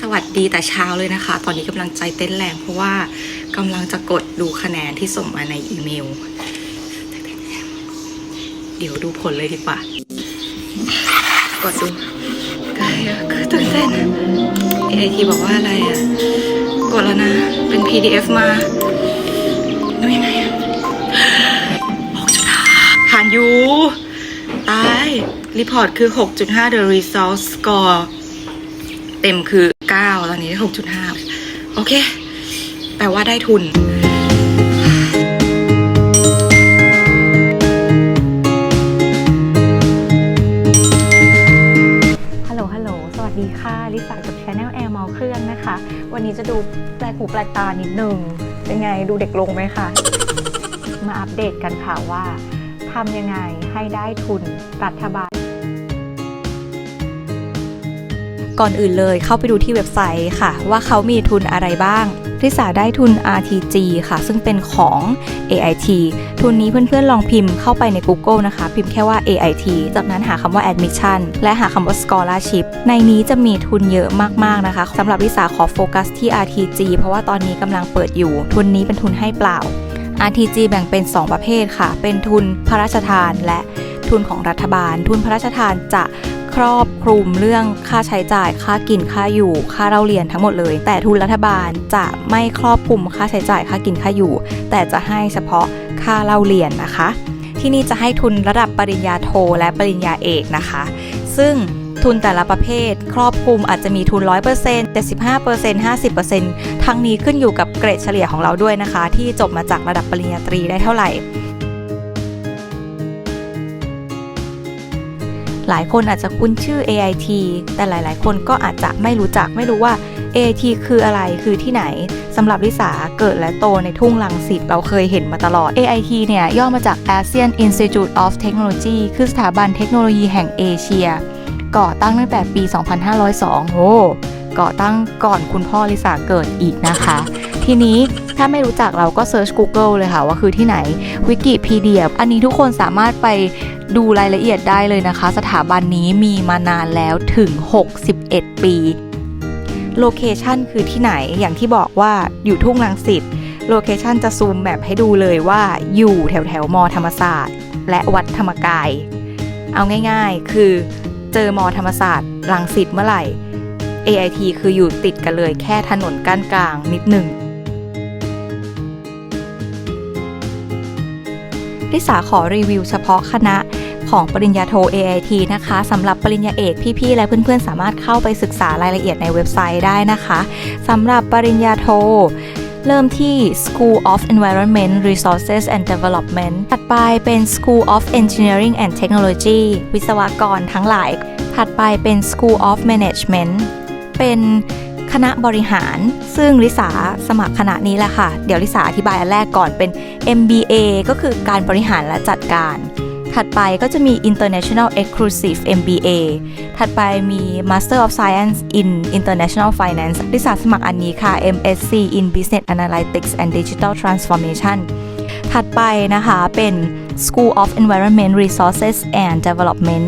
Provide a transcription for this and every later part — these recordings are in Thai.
สวัสดีแต่เช้าเลยนะคะ ตอนนี้กำลังใจเต้นแรงเพราะว่ากำลังจะกดดูคะแนนที่ส่งมาในอีเมล เดี๋ยวดูผลเลยดีกว่า กดดูกายอะคือตื่นเต้นเอทีบอกว่าอะไรอะกดแล้วนะ เป็น PDF มาดูยังไงอะหกจุดห้าผ่านอยู่ตาย รีพอร์ตคือ 6.5 the result score เต็มคือ 9 ตอนนี้ได้ 6.5 โอเค แปลว่าได้ทุนฮัลโหลฮัลโหลสวัสดีค่ะลิซ่าจากช anel แอร์เมาเครื่องนะคะ วันนี้จะดูแปลกหูแปลกตานิดนึง เป็นไงดูเด็กลงไหมคะ มาอัปเดตกันค่ะว่าทำยังไงให้ได้ทุนรัฐบาล ก่อนอื่นเลยเข้าไปดูที่เว็บไซต์ค่ะ ว่าเขามีทุนอะไรบ้างริสาได้ทุน RTG ค่ะ ซึ่งเป็นของ AIT ทุนนี้เพื่อนๆลองพิมพ์เข้าไปใน Google นะคะ พิมพ์แค่ว่า AIT จากนั้นหาคำว่า admission และหาคำว่า scholarship ในนี้จะมีทุนเยอะมากๆนะคะสำหรับริสาขอโฟกัสที่ RTG เพราะว่าตอนนี้กำลังเปิดอยู่ ทุนนี้เป็นทุนให้เปล่า RTG แบ่งเป็น 2 ประเภทค่ะ เป็นทุนพระราชทานและทุนของรัฐบาล ทุนพระราชทานจะ ครอบคลุมเรื่องค่าใช้จ่ายค่ากินค่าอยู่ ค่าเล่าเรียนทั้งหมดเลย แต่ทุนรัฐบาลจะไม่ครอบคลุมค่าใช้จ่ายค่ากินค่าอยู่ แต่จะให้เฉพาะค่าเล่าเรียนนะคะ ที่นี่จะให้ทุนระดับปริญญาโทและปริญญาเอกนะคะ ซึ่งทุนแต่ละประเภท ครอบคลุมอาจจะมีทุน 100% 75% 50%ทั้งนี้ขึ้นอยู่กับเกรดเฉลี่ยของเราด้วยนะคะ ที่จบมาจากระดับปริญญาตรีได้เท่าไหร่ หลายคนอาจจะคุ้นชื่อ AIT แต่หลาย ๆ คนก็อาจจะไม่รู้จักไม่รู้ว่า AIT คืออะไรคือที่ไหนสำหรับลิสาเกิดและโตในทุ่งลังสิตเราเคยเห็นมาตลอด AIT เนี่ยย่อมาจาก ASEAN Institute of Technology คือสถาบันเทคโนโลยีแห่งเอเชีย ก่อตั้งตั้งแต่ปี 2502โอ้ก่อตั้งก่อนคุณพ่อลิสาเกิดอีกนะคะ ทีนี้ถ้าไม่รู้จักเราก็เซิร์ช Google เลยค่ะว่าคือที่ไหนวิกิพีเดียอันนี้ทุกคนสามารถไป ดูรายละเอียดได้เลยนะคะ สถาบันนี้มีมานานแล้วถึง 61 ปี โลเคชันคือที่ไหนอย่างที่บอกว่าอยู่ทุ่งลังสิตโลเคชันจะซูมแบบให้ดูเลยว่าอยู่แถวแถวมอธรรมศาสตร์ และวัดธรรมกาย เอาง่ายๆ คือเจอมอธรรมศาสตร์ลังสิตเมื่อไหร่ AIT คืออยู่ติดกันเลยแค่ถนนก้านกลางนิดหนึ่ง ลิสาขอรีวิวเฉพาะคณะของปริญญาโท AIT นะคะสำหรับปริญญาเอกพี่ๆและเพื่อนๆ สามารถเข้าไปศึกษารายละเอียดในเว็บไซต์ได้นะคะสำหรับปริญญาโทเริ่มที่ School of Environment Resources and Development ถัดไปเป็น School of Engineering and Technology วิศวกรทั้งหลาย ถัดไปเป็น School of Management เป็น คณะบริหาร ซึ่งลิสาสมัครคณะนี้แหละค่ะ เดี๋ยวลิสาอธิบายอันแรกก่อนเป็น MBA ก็คือการบริหารและจัดการ ถัดไปก็จะมี International Exclusive MBA ถัดไปมี Master of Science in International Finance ลิสาสมัครอันนี้ค่ะ MSc in Business Analytics and Digital Transformation ถัดไปนะคะเป็น School of Environment Resources and Development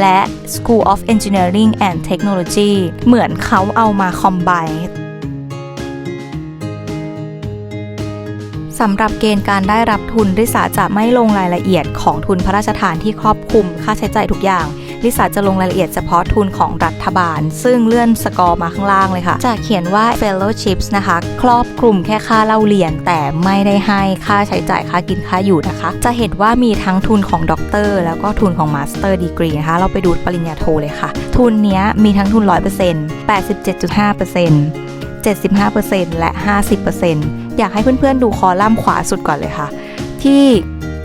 และ School of Engineering and Technology เหมือนเขาเอามาคอมไบสำหรับเกณฑ์การได้รับทุนริสาจะไม่ลงรายละเอียดของทุนพระราชทานที่ครอบคลุมค่าใช้จ่ายทุกอย่าง ลิสาจะลงรายละเอียดเฉพาะทุนของรัฐบาล ซึ่งเลื่อนสกอร์มาข้างล่างเลยค่ะ จะเขียนว่า fellowships นะคะ ครอบคลุมแค่ค่าเล่าเรียน แต่ไม่ได้ให้ค่าใช้จ่ายค่ากินค่าอยู่นะคะ จะเห็นว่ามีทั้งทุนของด็อกเตอร์แล้วก็ทุนของมาสเตอร์ดีกรีนะคะ เราไปดูปริญญาโทเลยค่ะ ทุนนี้มีทั้งทุน 100% 87.5% 75%และ 50%อยากให้เพื่อนๆดูคอลัมน์ขวาสุดก่อนเลยค่ะ ที่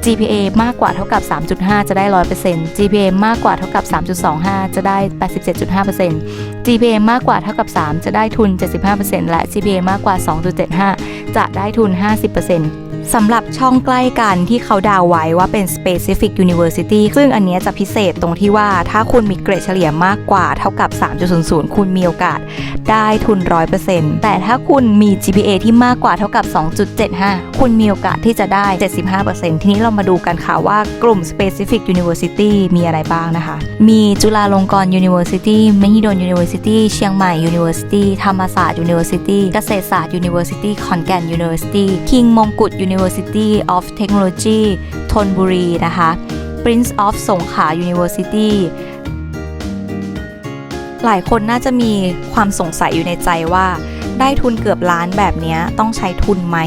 GPA มากกว่าเท่ากับ 3.5 จะได้ 100% GPA มากกว่าเท่ากับ 3.25 จะได้ 87.5% GPA มากกว่าเท่ากับ 3 จะได้ทุน 75%และ GPA มากกว่า 2.75 จะได้ทุน 50% สำหรับช่องใกล้กันที่เขาดาวไว้ว่าเป็น specific university ซึ่งอันนี้จะพิเศษตรงที่ว่าถ้าคุณมีเกรดเฉลี่ยมากกว่าเท่ากับ 3.00 คุณมีโอกาสได้ทุน 100%แต่ถ้าคุณมี GPA ที่มากกว่าเท่ากับ 2.75 คุณมีโอกาสที่จะได้ 75%ทีนี้เรามาดูกันค่ะว่ากลุ่ม specific university มีอะไรบ้างนะคะ มีจุฬาลงกรณ์ University มหิดล University เชียงใหม่ University ธรรมศาสตร์ University เกษตรศาสตร์ University ขอนแก่น University King มงกุฎ University University of Technology ธนบุรีนะคะ Prince of สงขลา University หลายคนน่าจะมีความสงสัยอยู่ในใจว่า ได้ทุนเกือบล้านแบบนี้ต้องใช้ทุนไหม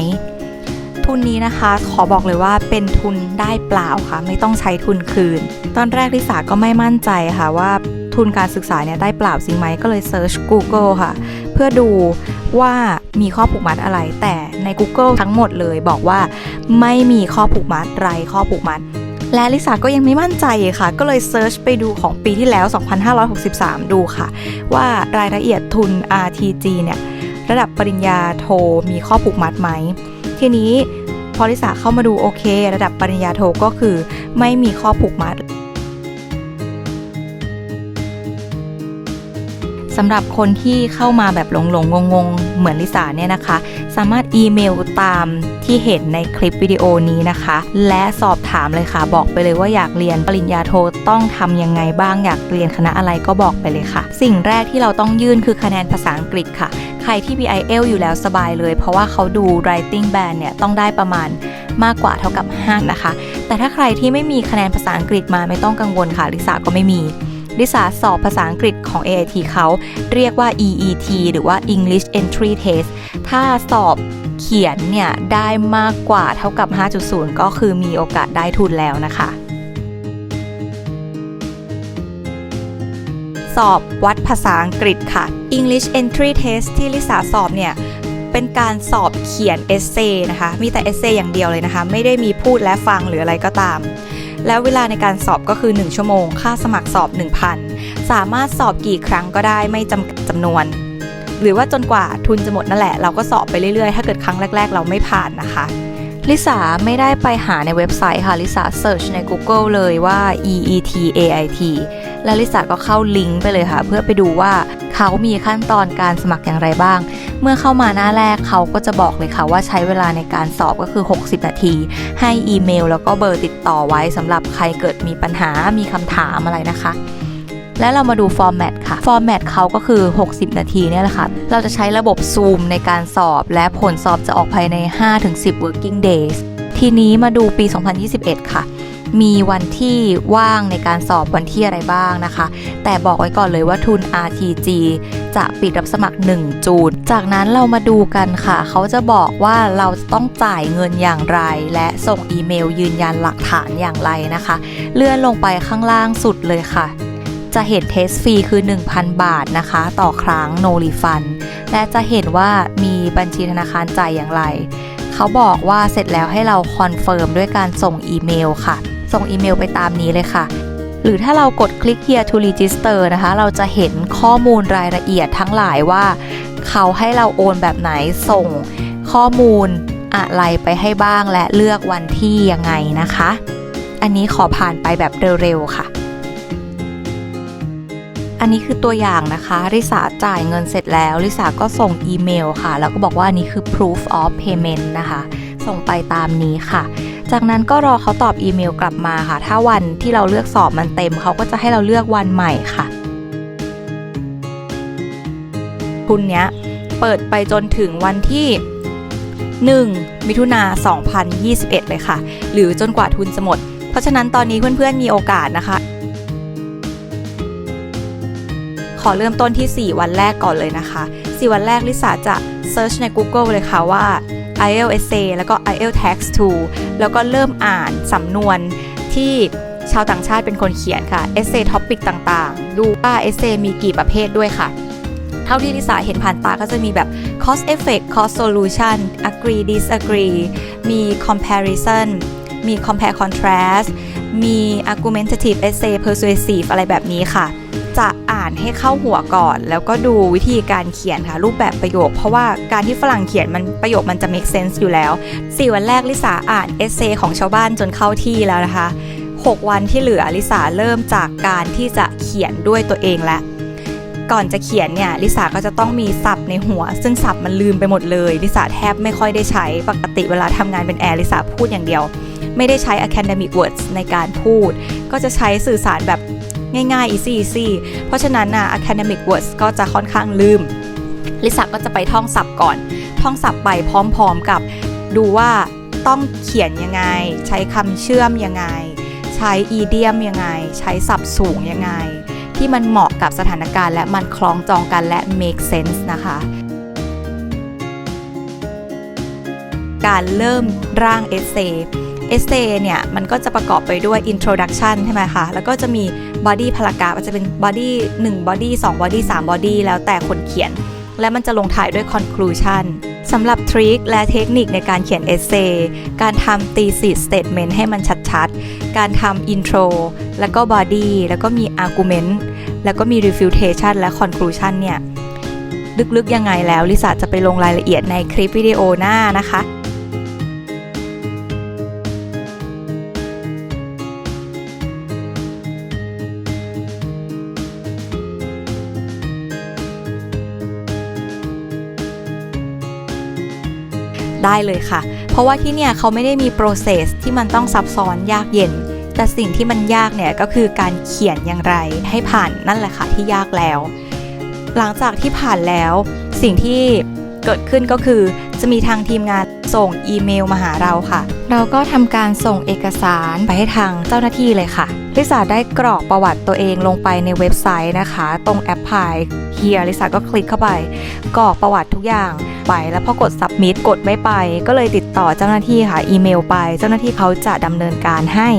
ทุนนี้นะคะ ขอบอกเลยว่าเป็นทุนได้เปล่าค่ะ ไม่ต้องใช้ทุนคืน ตอนแรกลิสาก็ไม่มั่นใจค่ะว่าทุนการศึกษาเนี่ยได้เปล่าจริงไหมก็เลยเซิร์ช Google ค่ะ เพื่อดู ว่ามีข้อผูกมัดอะไร แต่ใน Google ทั้งหมดเลยบอกว่าไม่มีข้อผูกมัดไรข้อผูกมัด และลิสาก็ยังไม่มั่นใจค่ะ ก็เลยเซิร์ชไปดูของปีที่แล้ว 2563 ดูค่ะ ว่ารายละเอียดทุน RTG เนี่ยระดับปริญญาโทมีข้อผูกมัดไหม ทีนี้พอลิสาเข้ามาดูโอเค ระดับปริญญาโทก็คือไม่มีข้อผูกมัด สำหรับคนที่เข้ามาแบบหลงหลงงงๆ เหมือนลิสาเนี่ยนะคะ สามารถอีเมลตามที่เห็นในคลิปวิดีโอนี้นะคะ และสอบถามเลยค่ะ บอกไปเลยว่าอยากเรียนปริญญาโทต้องทำยังไงบ้างอยากเรียนคณะอะไรก็บอกไปเลยค่ะ สิ่งแรกที่เราต้องยื่นคือคะแนนภาษาอังกฤษค่ะ ใครที่มี IELTS อยู่แล้วสบายเลย เพราะว่าเขาดู writing band เนี่ยต้องได้ประมาณมากกว่าเท่ากับ5นะคะ แต่ถ้าใครที่ไม่มีคะแนนภาษาอังกฤษมาไม่ต้องกังวลค่ะลิสาก็ไม่มี ลิสาสอบภาษาอังกฤษของ AIT เขาเรียกว่า EET หรือว่า English Entry Test ถ้าสอบเขียนเนี่ยได้มากกว่าเท่ากับ 5.0 ก็คือมีโอกาสได้ทุนแล้วนะคะ สอบวัดภาษาอังกฤษค่ะ English Entry Test ที่ลิสาสอบเนี่ยเป็นการสอบเขียนเอเซ่นะคะ มีแต่เอเซ่อย่างเดียวเลยนะคะ ไม่ได้มีพูดและฟังหรืออะไรก็ตาม แล้วเวลาในการสอบก็คือ 1 ชั่วโมง ค่าสมัครสอบ 1,000 สามารถสอบกี่ครั้งก็ได้ไม่จำกัดจำนวน หรือว่าจนกว่าทุนจะหมดนั่นแหละ เราก็สอบไปเรื่อยๆ ถ้าเกิดครั้งแรก ๆ เราไม่ผ่านนะคะลิสาไม่ได้ไปหาในเว็บไซต์ค่ะลิสาเ e ิร์ชใน Google เลยว่า EET AIT แล้วลิสาก็เข้าลิงก์ไปเลยค่ะ เพื่อไปดูว่า เขามีขั้นตอนการสมัครอย่างไรบ้าง เมื่อเข้ามาหน้าแรกเขาก็จะบอกเลยค่ะว่าใช้เวลาในการสอบก็คือ 60 นาที ให้อีเมล แล้วก็เบอร์ติดต่อไว้สำหรับใครเกิดมีปัญหามีคำถามอะไรนะคะและเรามาดูฟอร์แมตค่ะ ฟอร์แมตเขาก็คือ 60 นาทีเนี่ยแหละค่ะ เราจะใช้ระบบซูมในการสอบ และผลสอบจะออกภายใน 5-10 working days ทีนี้มาดูปี 2021 ค่ะ มีวันที่ว่างในการสอบวันที่อะไรบ้างนะคะ แต่บอกไว้ก่อนเลยว่าทุน RTG จะปิดรับสมัคร 1 จูน จากนั้นเรามาดูกันค่ะ เขาจะบอกว่าเราต้องจ่ายเงินอย่างไร และส่งอีเมลยืนยันหลักฐานอย่างไรนะคะ เลื่อนลงไปข้างล่างสุดเลยค่ะ จะเห็นเทสฟรีคือ 1,000 บาทนะคะ ต่อครั้ง no refund และจะเห็นว่ามีบัญชีธนาคารจ่ายอย่างไร เขาบอกว่าเสร็จแล้วให้เราคอนเฟิร์มด้วยการส่งอีเมลค่ะ ส่งอีเมลไปตามนี้เลยค่ะ หรือถ้าเรากดคลิก here to register นะคะ เราจะเห็นข้อมูลรายละเอียดทั้งหลายว่า เขาให้เราโอนแบบไหนส่งข้อมูลอะไรไปให้บ้างและเลือกวันที่ยังไงนะคะ อันนี้ขอผ่านไปแบบเร็วๆค่ะ อันนี้คือตัวอย่างนะคะริสาจ่ายเงินเสร็จแล้วริสาก็ส่งอีเมลค่ะ แล้วก็บอกว่าอันนี้คือ proof of payment นะคะ ส่งไปตามนี้ค่ะ จากนั้นก็รอเขาตอบอีเมลกลับมาค่ะ ถ้าวันที่เราเลือกสอบมันเต็ม เขาก็จะให้เราเลือกวันใหม่ค่ะทุนเนี้ยเปิดไปจนถึงวันที่ 1 มิถุนา2021 เลยค่ะ หรือจนกว่าทุนจะหมด เพราะฉะนั้นตอนนี้เพื่อนๆมีโอกาสนะคะ ขอเริ่มต้นที่ 4 วันแรกก่อนเลยนะคะ 4 วันแรกลิสาจะเซิร์ชใน Google เลยค่ะว่า IELTS Essay แล้วก็ IELTS Text 2แล้วก็เริ่มอ่านสำนวนที่ชาวต่างชาติเป็นคนเขียนค่ะ Essay Topic ต่างๆ ดูว่า Essay มีกี่ประเภทด้วยค่ะ เท่าที่ลิสาเห็นผ่านตาก็จะมีแบบ cause effect cause solution agree disagree มี comparison มี compare contrast มี argumentative essay persuasive อะไรแบบนี้ค่ะ จะอ่านให้เข้าหัวก่อน แล้วก็ดูวิธีการเขียนค่ะรูปแบบประโยค เพราะว่าการที่ฝรั่งเขียนมันประโยคมันจะ make sense อยู่แล้ว 4 วันแรกลิสาอ่านเอเซของชาวบ้านจนเข้าที่แล้วนะคะ 6 วันที่เหลือลิสาเริ่มจากการที่จะเขียนด้วยตัวเองแล้วก่อนจะเขียนเนี่ยลิสาก็จะต้องมีศัพท์ในหัว ซึ่งศัพท์มันลืมไปหมดเลยลิสาแทบไม่ค่อยได้ใช้ปกติเวลาทำงานเป็นแอร์ลิสาพูดอย่างเดียว ไม่ได้ใช้ academic words ในการพูด ก็จะใช้สื่อสารแบบ ง่ายๆ easy easy เพราะฉะนั้นนะ academic words ก็จะค่อนข้างลืม ลิสาก็จะไปท่องศัพท์ก่อน ท่องศัพท์ไปพร้อมๆกับดูว่าต้องเขียนยังไง ใช้คำเชื่อมยังไง ใช้ idiom ยังไง ใช้ศัพท์สูงยังไง ที่มันเหมาะกับสถานการณ์และมันคล้องจองกันและ make sense นะคะ การเริ่มร่าง essay essay เเอเซ่เนี่ยมันก็จะประกอบไปด้วย introduction ใช่ไหมคะ แล้วก็จะมี body พารากราฟจะเป็น body 1 body 2 body 3 body แล้วแต่คนเขียน และมันจะลงท้ายด้วย conclusion สำหรับทริคและเทคนิคในการเขียน essay การทำ thesis statement ให้มันชัดๆ การทำ intro แล้วก็ body แล้วก็มี argument แล้วก็มี refutation และ conclusion เนี่ย ลึกๆยังไงแล้ว ลิซ่าจะไปลงรายละเอียดในคลิปวิดีโอหน้านะคะ ได้เลยค่ะ เพราะว่าที่เนี่ยเขาไม่ได้มี process ที่มันต้องซับซ้อนยากเย็น แต่สิ่งที่มันยากเนี่ยก็คือการเขียนอย่างไรให้ผ่านนั่นแหละค่ะที่ยากแล้ว หลังจากที่ผ่านแล้ว สิ่งที่เกิดขึ้นก็คือจะมีทางทีมงานส่งอีเมลมาหาเราค่ะ เราก็ทำการส่งเอกสารไปให้ทางเจ้าหน้าที่เลยค่ะ ลิซ่าได้กรอกประวัติตัวเองลงไปในเว็บไซต์นะคะ ตรงแอปพลายเฮียลิซ่าก็คลิกเข้าไปกรอกประวัติทุกอย่างไป แล้วพอกด submit กดไม่ไป ก็เลยติดต่อเจ้าหน้าที่ค่ะอีเมลไป เจ้าหน้าที่เขาจะดำเนินการให้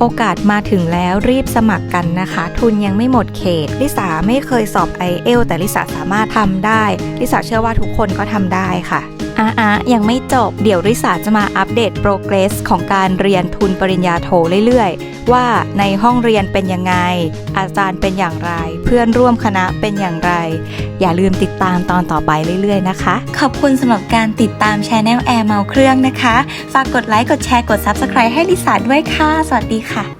โอกาสมาถึงแล้วรีบสมัครกันนะคะ ทุนยังไม่หมดเขต ลิสาไม่เคยสอบ i อเอลแต่ลิสาสามารถทำได้ ลิสาเชื่อว่าทุกคนก็ทำได้ค่ะอะอะยังไม่จบ เดี๋ยวลิสาจะมาอัปเดตโปรเกรสของการเรียนทุนปริญญาโทเรื่อยๆ ว่าในห้องเรียนเป็นยังไง อาจารย์เป็นอย่างไร เพื่อนร่วมคณะเป็นอย่างไร อย่าลืมติดตามตอนต่อไปเรื่อยๆนะคะ ขอบคุณสำหรับการติดตามช anel Air เมาเครื่องนะคะ ฝากกดไลค์ กดแชร์ กด Subscribe ให้ลิสาด้วยค่ะ สวัสดีค่ะ